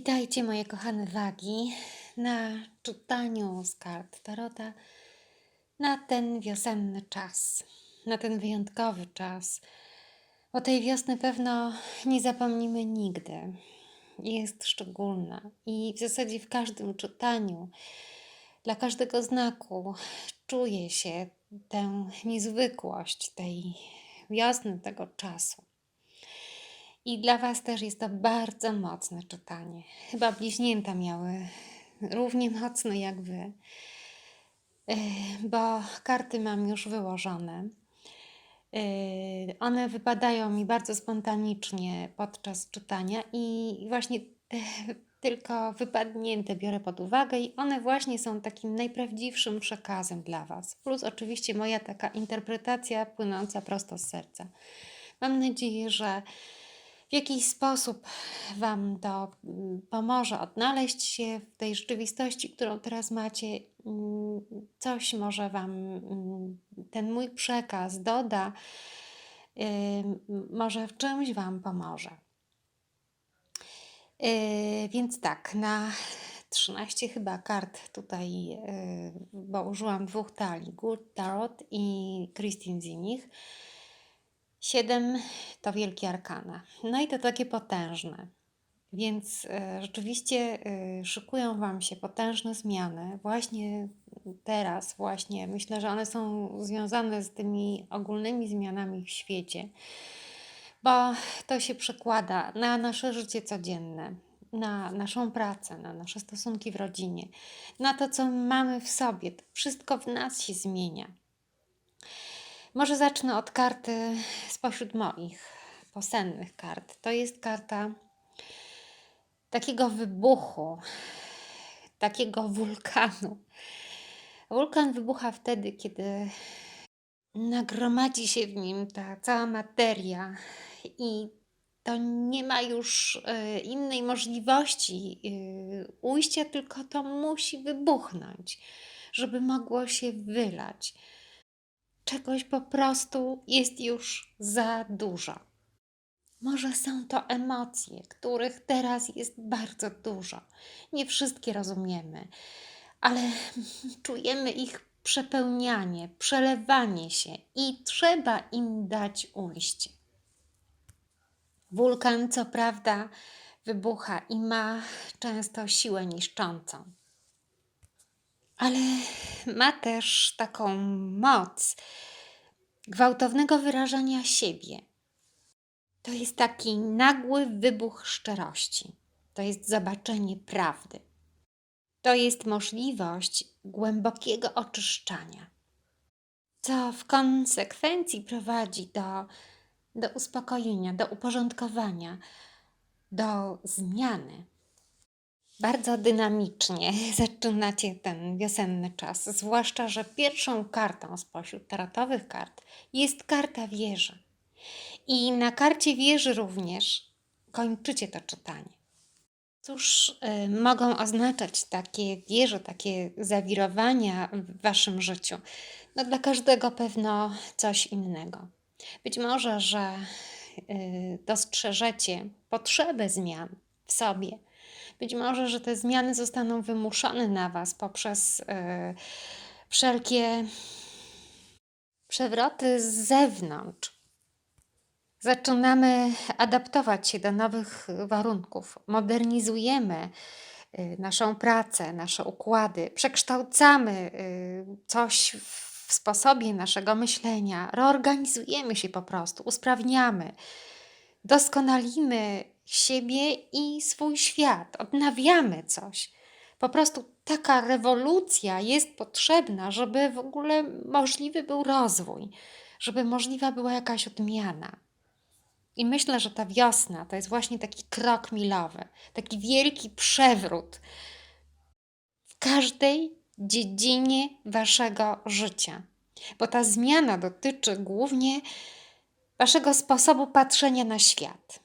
Witajcie moje kochane wagi na czytaniu z kart Tarota na ten wiosenny czas, na ten wyjątkowy czas. O tej wiosny pewno nie zapomnimy nigdy. Jest szczególna i w zasadzie w każdym czytaniu, dla każdego znaku czuje się tę niezwykłość tej wiosny, tego czasu. I dla Was też jest to bardzo mocne czytanie. Chyba bliźnięta miały równie mocno jak Wy, Yy, bo karty mam już wyłożone. Yy, One wypadają mi bardzo spontanicznie podczas czytania i właśnie te tylko wypadnięte biorę pod uwagę i one właśnie są takim najprawdziwszym przekazem dla Was. Plus oczywiście moja taka interpretacja płynąca prosto z serca. Mam nadzieję, że w jakiś sposób Wam to mm, pomoże odnaleźć się w tej rzeczywistości, którą teraz macie. Mm, Coś może Wam mm, ten mój przekaz doda, może w czymś Wam pomoże. Yy, Więc tak, na 13 chyba kart tutaj, yy, bo użyłam dwóch talii, Good Tarot i Christine Zinich. 7 to wielkie arkana. No i to takie potężne. Więc e, rzeczywiście e, szykują Wam się potężne zmiany. Właśnie teraz, właśnie myślę, że one są związane z tymi ogólnymi zmianami w świecie, bo to się przekłada na nasze życie codzienne, na naszą pracę, na nasze stosunki w rodzinie, na to, co mamy w sobie. To wszystko w nas się zmienia. Może zacznę od karty spośród moich posennych kart. To jest karta takiego wybuchu, takiego wulkanu. Wulkan wybucha wtedy, kiedy nagromadzi się w nim ta cała materia i to nie ma już e, innej możliwości e, ujścia, tylko to musi wybuchnąć, żeby mogło się wylać. Czegoś po prostu jest już za dużo. Może są to emocje, których teraz jest bardzo dużo. Nie wszystkie rozumiemy, ale czujemy ich przepełnianie, przelewanie się i trzeba im dać ujście. Wulkan, co prawda, wybucha i ma często siłę niszczącą, ale ma też taką moc gwałtownego wyrażania siebie. To jest taki nagły wybuch szczerości. To jest zobaczenie prawdy. To jest możliwość głębokiego oczyszczania, co w konsekwencji prowadzi do, do uspokojenia, do uporządkowania, do zmiany. Bardzo dynamicznie zaczynacie ten wiosenny czas, zwłaszcza, że pierwszą kartą spośród tarotowych kart jest karta wieży. I na karcie wieży również kończycie to czytanie. Cóż y, mogą oznaczać takie wieże, takie zawirowania w waszym życiu? No dla każdego pewno coś innego. Być może, że y, dostrzeżecie potrzebę zmian w sobie. Być może, że te zmiany zostaną wymuszone na was poprzez y, wszelkie przewroty z zewnątrz. Zaczynamy adaptować się do nowych warunków, modernizujemy y, naszą pracę, nasze układy, przekształcamy y, coś w sposobie naszego myślenia, reorganizujemy się po prostu, usprawniamy, doskonalimy siebie i swój świat, odnawiamy coś. Po prostu taka rewolucja jest potrzebna, żeby w ogóle możliwy był rozwój, żeby możliwa była jakaś odmiana. I myślę, że ta wiosna to jest właśnie taki krok milowy, taki wielki przewrót w każdej dziedzinie waszego życia. Bo ta zmiana dotyczy głównie waszego sposobu patrzenia na świat.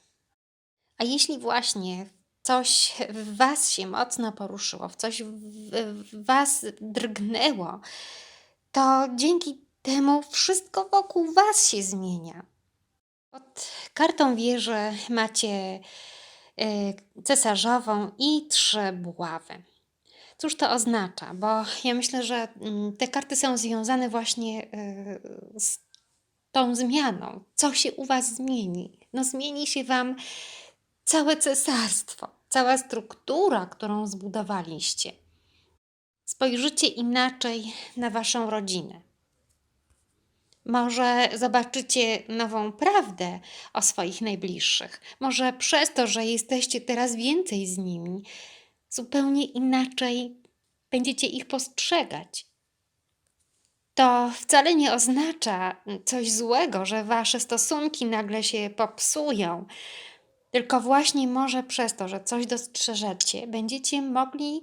A jeśli właśnie coś w was się mocno poruszyło, w coś w was drgnęło, to dzięki temu wszystko wokół was się zmienia. Pod kartą wieży macie y, cesarzową i trzy buławy. Cóż to oznacza? Bo ja myślę, że mm, te karty są związane właśnie y, z tą zmianą. Co się u Was zmieni? No, zmieni się Wam całe cesarstwo, cała struktura, którą zbudowaliście. Spojrzycie inaczej na Waszą rodzinę. Może zobaczycie nową prawdę o swoich najbliższych. Może przez to, że jesteście teraz więcej z nimi, zupełnie inaczej będziecie ich postrzegać. To wcale nie oznacza coś złego, że wasze stosunki nagle się popsują, tylko właśnie może przez to, że coś dostrzeżecie, będziecie mogli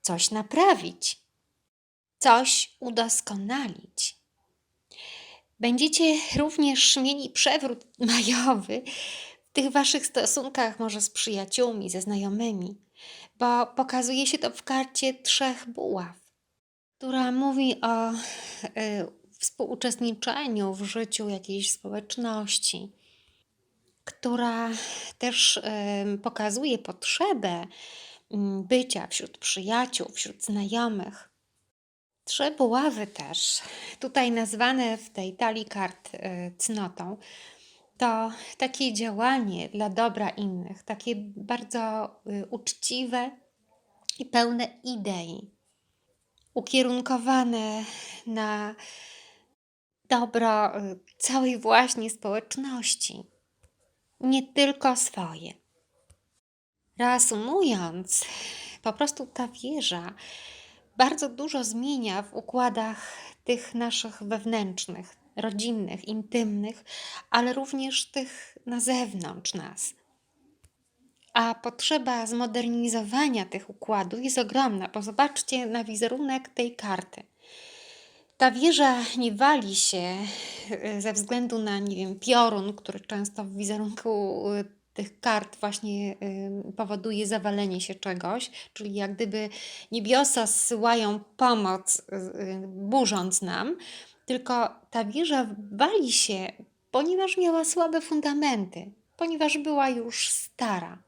coś naprawić, coś udoskonalić. Będziecie również mieli przewrót majowy w tych waszych stosunkach, może z przyjaciółmi, ze znajomymi, bo pokazuje się to w karcie trzech buław, która mówi o y, współuczestniczeniu w życiu jakiejś społeczności, która też y, pokazuje potrzebę bycia wśród przyjaciół, wśród znajomych. Trzy buławy też, tutaj nazwane w tej talii kart y, cnotą, to takie działanie dla dobra innych, takie bardzo y, uczciwe i pełne idei, ukierunkowane na dobro y, całej właśnie społeczności, nie tylko swoje. Reasumując, po prostu ta wieża bardzo dużo zmienia w układach tych naszych wewnętrznych, rodzinnych, intymnych, ale również tych na zewnątrz nas. A potrzeba zmodernizowania tych układów jest ogromna, bo zobaczcie na wizerunek tej karty. Ta wieża nie wali się y, ze względu na, nie wiem, piorun, który często w wizerunku y, tych kart właśnie y, powoduje zawalenie się czegoś, czyli jak gdyby niebiosa zsyłają pomoc, burząc nam, tylko ta wieża wali się, ponieważ miała słabe fundamenty, ponieważ była już stara.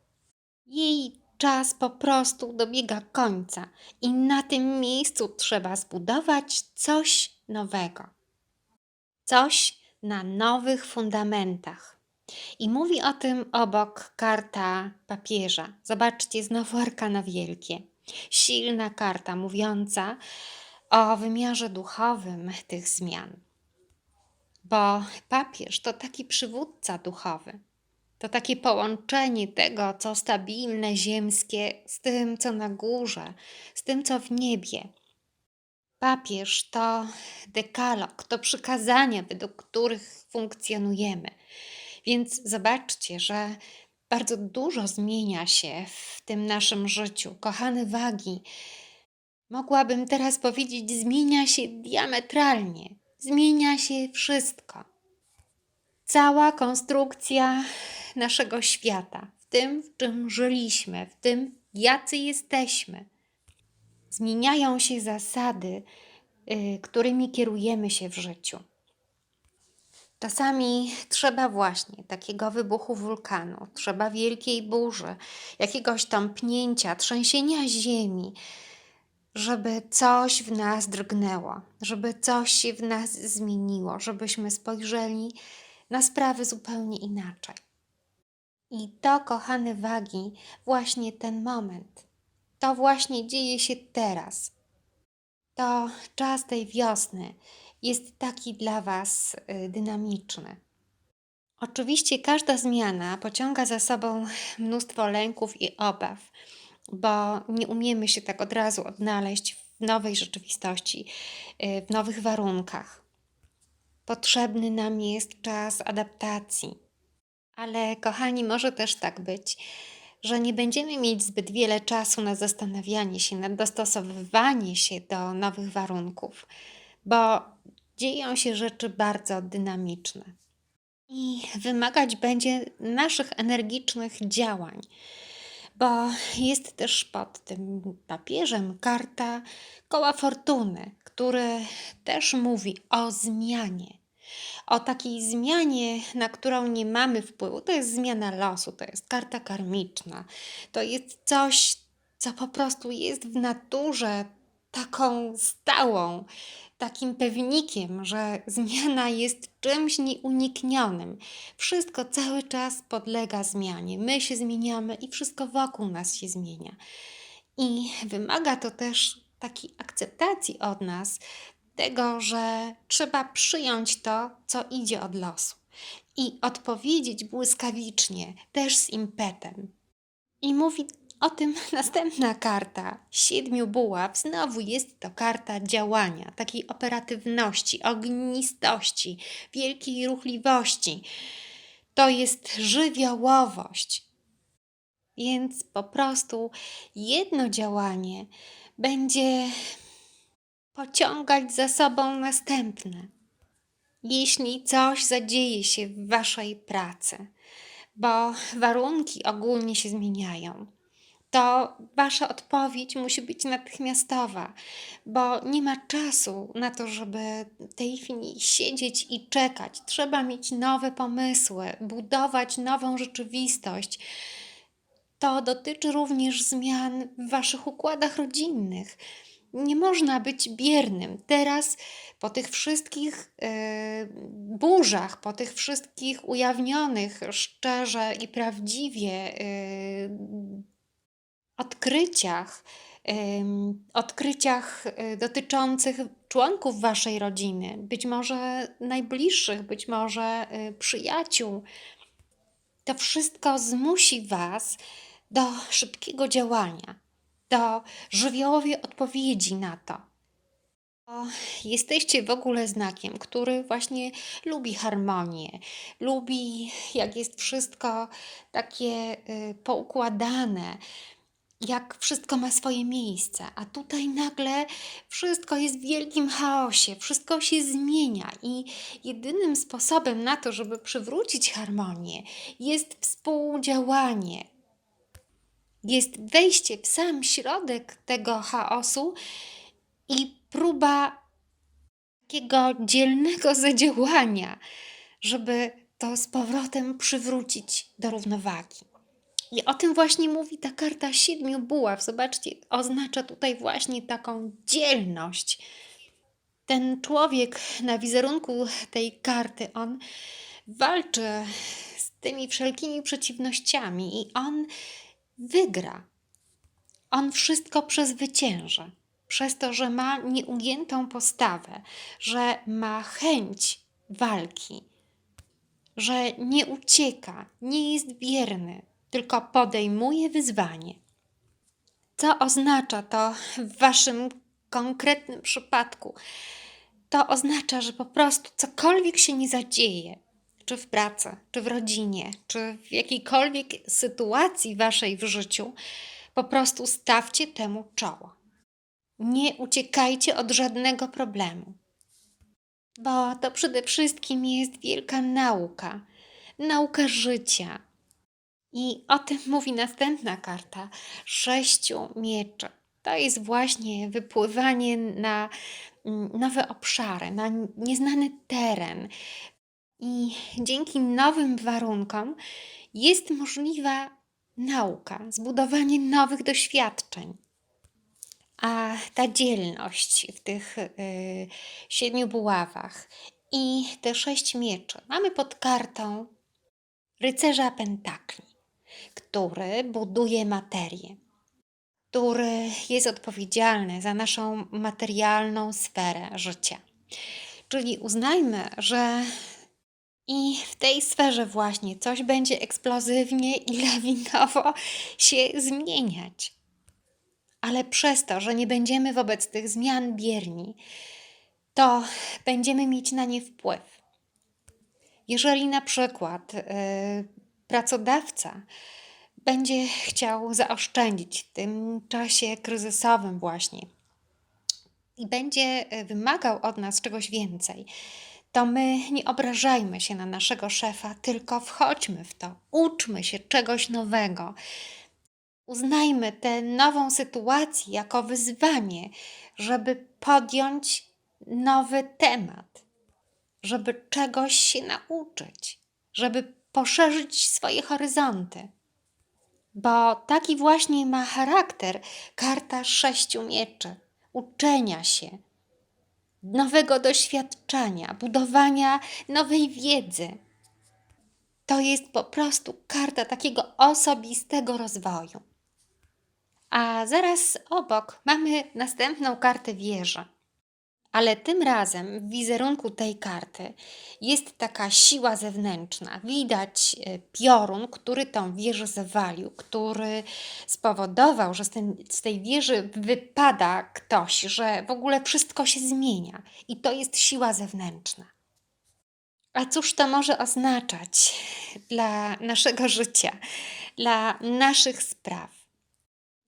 Jej czas po prostu dobiega końca i na tym miejscu trzeba zbudować coś nowego. Coś na nowych fundamentach. I mówi o tym obok karta papieża. Zobaczcie, znowu arkana wielkie. Silna karta mówiąca o wymiarze duchowym tych zmian. Bo papież to taki przywódca duchowy. To takie połączenie tego, co stabilne, ziemskie, z tym, co na górze, z tym, co w niebie. Papież to dekalog, to przykazania, według których funkcjonujemy. Więc zobaczcie, że bardzo dużo zmienia się w tym naszym życiu. Kochane wagi, mogłabym teraz powiedzieć, zmienia się diametralnie. Zmienia się wszystko. Cała konstrukcja naszego świata, w tym, w czym żyliśmy, w tym, jacy jesteśmy. Zmieniają się zasady, y, którymi kierujemy się w życiu. Czasami trzeba właśnie takiego wybuchu wulkanu, trzeba wielkiej burzy, jakiegoś tąpnięcia, trzęsienia ziemi, żeby coś w nas drgnęło, żeby coś się w nas zmieniło, żebyśmy spojrzeli na sprawy zupełnie inaczej. I to, kochane wagi, właśnie ten moment. To właśnie dzieje się teraz. To czas tej wiosny jest taki dla Was y, dynamiczny. Oczywiście każda zmiana pociąga za sobą mnóstwo lęków i obaw, bo nie umiemy się tak od razu odnaleźć w nowej rzeczywistości, y, w nowych warunkach. Potrzebny nam jest czas adaptacji. Ale, kochani, może też tak być, że nie będziemy mieć zbyt wiele czasu na zastanawianie się, na dostosowywanie się do nowych warunków, bo dzieją się rzeczy bardzo dynamiczne i wymagać będzie naszych energicznych działań, bo jest też pod tym papieżem karta koła fortuny, który też mówi o zmianie, o takiej zmianie, na którą nie mamy wpływu. To jest zmiana losu, to jest karta karmiczna. To jest coś, co po prostu jest w naturze taką stałą, takim pewnikiem, że zmiana jest czymś nieuniknionym. Wszystko cały czas podlega zmianie. My się zmieniamy i wszystko wokół nas się zmienia. I wymaga to też takiej akceptacji od nas, tego, że trzeba przyjąć to, co idzie od losu i odpowiedzieć błyskawicznie, też z impetem. I mówi o tym następna karta siedmiu buław. Znowu jest to karta działania, takiej operatywności, ognistości, wielkiej ruchliwości. To jest żywiołowość. Więc po prostu jedno działanie będzie pociągać za sobą następne. Jeśli coś zadzieje się w Waszej pracy, bo warunki ogólnie się zmieniają, to Wasza odpowiedź musi być natychmiastowa, bo nie ma czasu na to, żeby tej chwili siedzieć i czekać. Trzeba mieć nowe pomysły, budować nową rzeczywistość. To dotyczy również zmian w Waszych układach rodzinnych nie można być biernym. Teraz po tych wszystkich y, burzach, po tych wszystkich ujawnionych szczerze i prawdziwie y, odkryciach, odkryciach dotyczących członków waszej rodziny, być może najbliższych, być może przyjaciół, to wszystko zmusi was do szybkiego działania do żywiołowej odpowiedzi na to. Jesteście w ogóle znakiem, który właśnie lubi harmonię, lubi, jak jest wszystko takie y, poukładane, jak wszystko ma swoje miejsce, a tutaj nagle wszystko jest w wielkim chaosie, wszystko się zmienia i jedynym sposobem na to, żeby przywrócić harmonię, jest współdziałanie, jest wejście w sam środek tego chaosu i próba takiego dzielnego zadziałania, żeby to z powrotem przywrócić do równowagi. I o tym właśnie mówi ta karta siedmiu buław. Zobaczcie, oznacza tutaj właśnie taką dzielność. Ten człowiek na wizerunku tej karty, on walczy z tymi wszelkimi przeciwnościami i on wygra. On wszystko przezwycięży, przez to, że ma nieugiętą postawę, że ma chęć walki, że nie ucieka, nie jest wierny, tylko podejmuje wyzwanie. Co oznacza to w Waszym konkretnym przypadku? To oznacza, że po prostu cokolwiek się nie zadzieje, czy w pracy, czy w rodzinie, czy w jakiejkolwiek sytuacji waszej w życiu, po prostu stawcie temu czoło. Nie uciekajcie od żadnego problemu, bo to przede wszystkim jest wielka nauka, nauka życia. I o tym mówi następna karta sześciu mieczy. To jest właśnie wypływanie na mm, nowe obszary, na nieznany teren, i dzięki nowym warunkom jest możliwa nauka, zbudowanie nowych doświadczeń. A ta dzielność w tych y, siedmiu buławach i te sześć mieczy mamy pod kartą rycerza pentakli, który buduje materię, który jest odpowiedzialny za naszą materialną sferę życia. Czyli uznajmy, że i w tej sferze właśnie coś będzie eksplozywnie i lawinowo się zmieniać. Ale przez to, że nie będziemy wobec tych zmian bierni, to będziemy mieć na nie wpływ. Jeżeli na przykład yy, pracodawca będzie chciał zaoszczędzić w tym czasie kryzysowym, właśnie i będzie y, wymagał od nas czegoś więcej, to my nie obrażajmy się na naszego szefa, tylko wchodźmy w to, uczmy się czegoś nowego. Uznajmy tę nową sytuację jako wyzwanie, żeby podjąć nowy temat. żeby czegoś się nauczyć, żeby poszerzyć swoje horyzonty. Bo taki właśnie ma charakter karta sześciu mieczy uczenia się, nowego doświadczenia, budowania nowej wiedzy. To jest po prostu karta takiego osobistego rozwoju. A zaraz obok mamy następną kartę wieży. Ale tym razem w wizerunku tej karty jest taka siła zewnętrzna. Widać e, piorun, który tą wieżę zawalił, który spowodował, że z, z tej wieży wypada ktoś, że w ogóle wszystko się zmienia. I to jest siła zewnętrzna. A cóż to może oznaczać dla naszego życia, dla naszych spraw?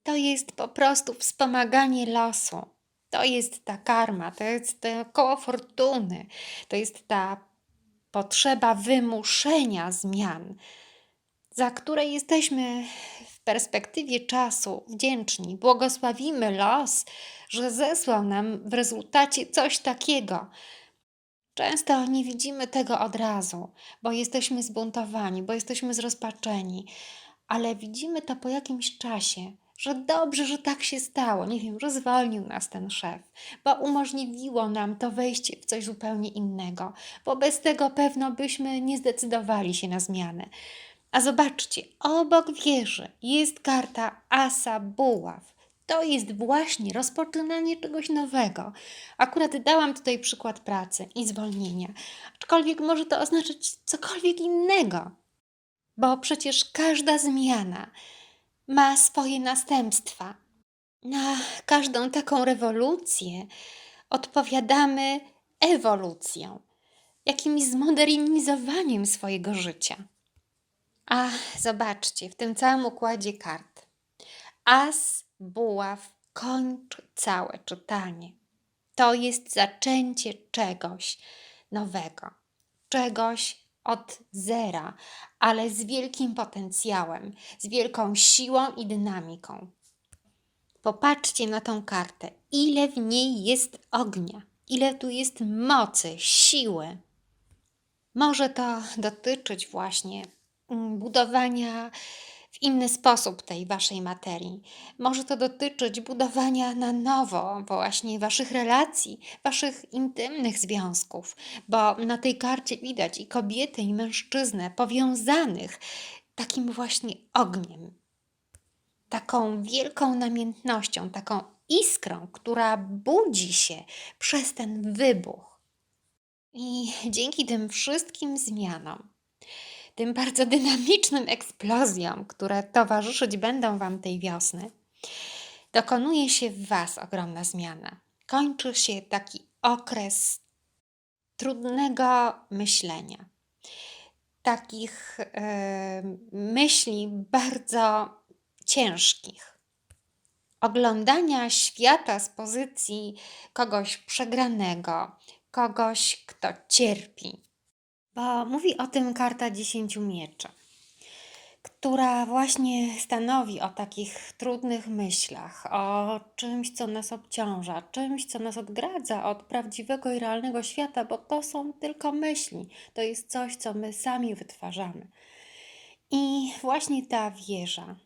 To jest po prostu wspomaganie losu. To jest ta karma, to jest to koło fortuny, to jest ta potrzeba wymuszenia zmian, za które jesteśmy w perspektywie czasu wdzięczni. Błogosławimy los, że zesłał nam w rezultacie coś takiego. Często nie widzimy tego od razu, bo jesteśmy zbuntowani, bo jesteśmy zrozpaczeni, ale widzimy to po jakimś czasie, że dobrze, że tak się stało. Nie wiem, że zwolnił nas ten szef, bo umożliwiło nam to wejście w coś zupełnie innego, bo bez tego pewno byśmy nie zdecydowali się na zmianę. A zobaczcie, obok wieży jest karta Asa Buław. To jest właśnie rozpoczynanie czegoś nowego. Akurat dałam tutaj przykład pracy i zwolnienia, aczkolwiek może to oznaczać cokolwiek innego, bo przecież każda zmiana ma swoje następstwa. Na każdą taką rewolucję odpowiadamy ewolucją, jakimś zmodernizowaniem swojego życia. A zobaczcie, w tym całym układzie kart. As, buław, kończ całe czytanie. To jest zaczęcie czegoś nowego, czegoś od zera, ale z wielkim potencjałem, z wielką siłą i dynamiką. Popatrzcie na tą kartę, ile w niej jest ognia, ile tu jest mocy, siły. Może to dotyczyć właśnie budowania w inny sposób tej waszej materii. Może to dotyczyć budowania na nowo właśnie waszych relacji, waszych intymnych związków, bo na tej karcie widać i kobiety, i mężczyznę powiązanych takim właśnie ogniem, taką wielką namiętnością, taką iskrą, która budzi się przez ten wybuch. I dzięki tym wszystkim zmianom, tym bardzo dynamicznym eksplozjom, które towarzyszyć będą Wam tej wiosny, dokonuje się w Was ogromna zmiana. Kończy się taki okres trudnego myślenia, takich yy, myśli bardzo ciężkich. Oglądania świata z pozycji kogoś przegranego, kogoś, kto cierpi, mówi o tym karta dziesięciu mieczy, która właśnie stanowi o takich trudnych myślach, o czymś, co nas obciąża, czymś, co nas odgradza od prawdziwego i realnego świata, bo to są tylko myśli, to jest coś, co my sami wytwarzamy. I właśnie ta wieża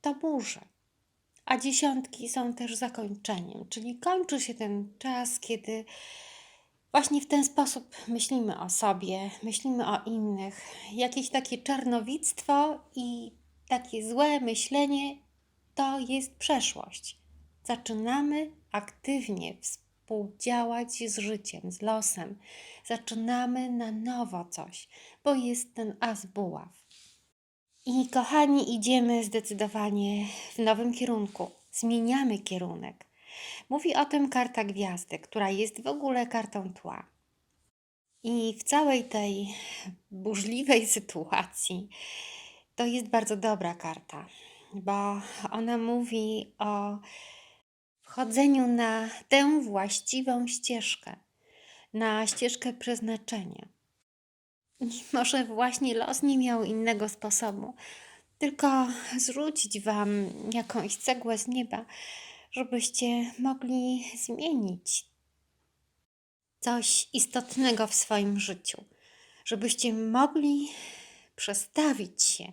to burze. A dziesiątki są też zakończeniem, czyli kończy się ten czas, kiedy Właśnie w ten sposób myślimy o sobie, myślimy o innych. Jakieś takie czarnowictwo i takie złe myślenie to jest przeszłość. Zaczynamy aktywnie współdziałać z życiem, z losem. Zaczynamy na nowo coś, bo jest ten as buław. I kochani, idziemy zdecydowanie w nowym kierunku. Zmieniamy kierunek. Mówi o tym karta gwiazdy, która jest w ogóle kartą tła. I w całej tej burzliwej sytuacji to jest bardzo dobra karta, bo ona mówi o wchodzeniu na tę właściwą ścieżkę, na ścieżkę przeznaczenia. może właśnie los nie miał innego sposobu, tylko zrzucić Wam jakąś cegłę z nieba, żebyście mogli zmienić coś istotnego w swoim życiu, żebyście mogli przestawić się,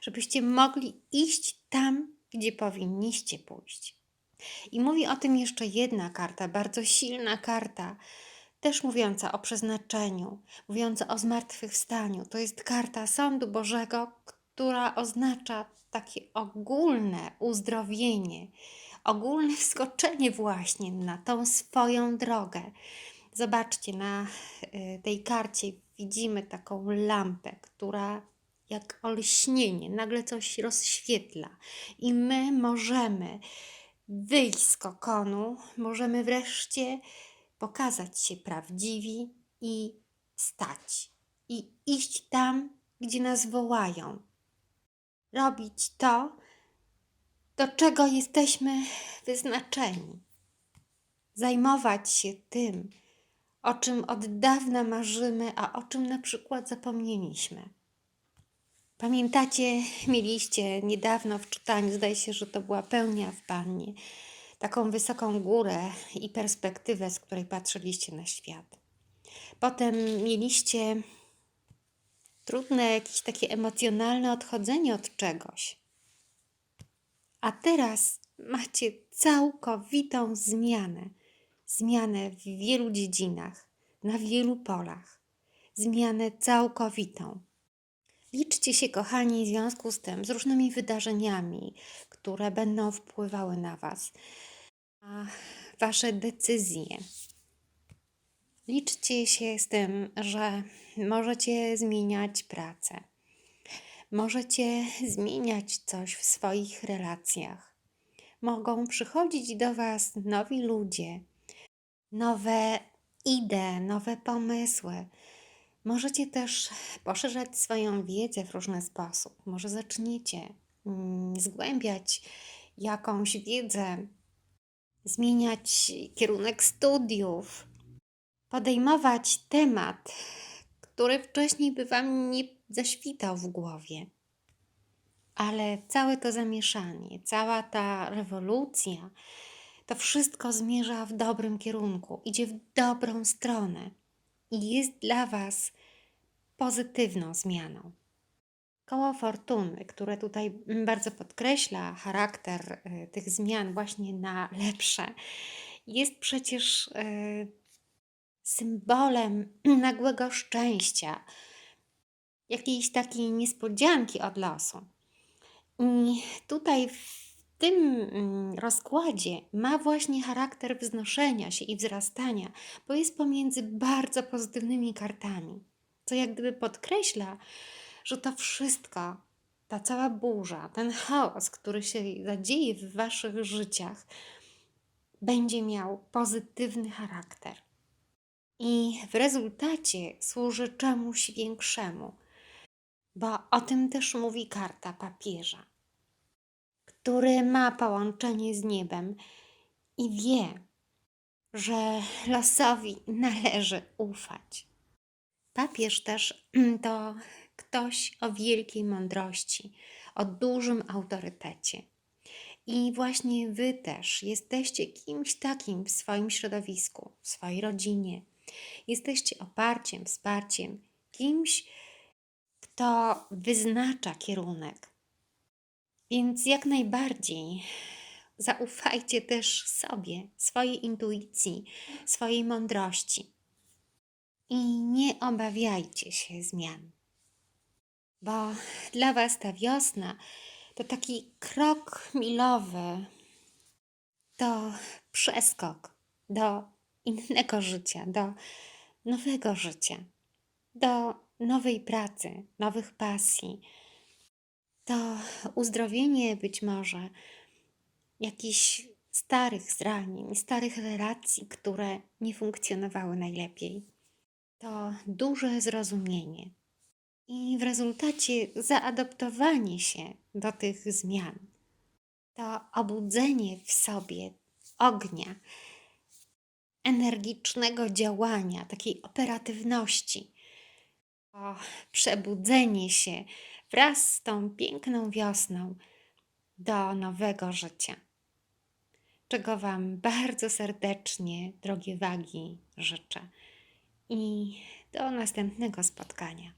żebyście mogli iść tam, gdzie powinniście pójść. I mówi o tym jeszcze jedna karta, bardzo silna karta, też mówiąca o przeznaczeniu, mówiąca o zmartwychwstaniu. To jest karta Sądu Bożego, która oznacza takie ogólne uzdrowienie, ogólne wskoczenie właśnie na tą swoją drogę. Zobaczcie, na y, tej karcie widzimy taką lampę, która jak olśnienie nagle coś rozświetla, i my możemy wyjść z kokonu, możemy wreszcie pokazać się prawdziwi i stać, i iść tam, gdzie nas wołają. Robić to, do czego jesteśmy wyznaczeni. Zajmować się tym, o czym od dawna marzymy, a o czym na przykład zapomnieliśmy. Pamiętacie, mieliście niedawno w czytaniu, zdaje się, że to była pełnia w Pannie, taką wysoką górę i perspektywę, z której patrzyliście na świat. Potem mieliście trudne, jakieś takie emocjonalne odchodzenie od czegoś. A teraz macie całkowitą zmianę. Zmianę w wielu dziedzinach, na wielu polach. Zmianę całkowitą. Liczcie się, kochani, w związku z tym, z różnymi wydarzeniami, które będą wpływały na Was, na Wasze decyzje. Liczcie się z tym, że możecie zmieniać pracę. Możecie zmieniać coś w swoich relacjach. Mogą przychodzić do Was nowi ludzie, nowe idee, nowe pomysły. Możecie też poszerzać swoją wiedzę w różny sposób. Może zaczniecie mm, zgłębiać jakąś wiedzę, zmieniać kierunek studiów, podejmować temat, który wcześniej by Wam nie zaświtał w głowie. Ale całe to zamieszanie, cała ta rewolucja, to wszystko zmierza w dobrym kierunku, idzie w dobrą stronę i jest dla Was pozytywną zmianą. Koło fortuny, które tutaj bardzo podkreśla charakter y, tych zmian właśnie na lepsze, jest przecież y, symbolem nagłego szczęścia, jakiejś takiej niespodzianki od losu. I tutaj w tym mm, rozkładzie ma właśnie charakter wznoszenia się i wzrastania, bo jest pomiędzy bardzo pozytywnymi kartami, co jak gdyby podkreśla, że to wszystko, ta cała burza, ten chaos, który się zadzieje w waszych życiach, będzie miał pozytywny charakter. I w rezultacie służy czemuś większemu, bo o tym też mówi karta papieża który ma połączenie z niebem i wie, że losowi należy ufać. Papież też to ktoś o wielkiej mądrości, o dużym autorytecie. I właśnie wy też jesteście kimś takim w swoim środowisku, w swojej rodzinie. Jesteście oparciem, wsparciem, kimś, kto wyznacza kierunek, więc jak najbardziej zaufajcie też sobie, swojej intuicji, swojej mądrości. I nie obawiajcie się zmian. Bo dla Was ta wiosna to taki krok milowy, to przeskok do innego życia, do nowego życia, do nowej pracy, nowych pasji to uzdrowienie być może jakichś starych zranień, starych relacji, które nie funkcjonowały najlepiej. To duże zrozumienie i w rezultacie zaadoptowanie się do tych zmian. To obudzenie w sobie ognia, energicznego działania, takiej operatywności, to przebudzenie się wraz z tą piękną wiosną do nowego życia. Czego Wam bardzo serdecznie, drogie wagi, życzę. i do następnego spotkania.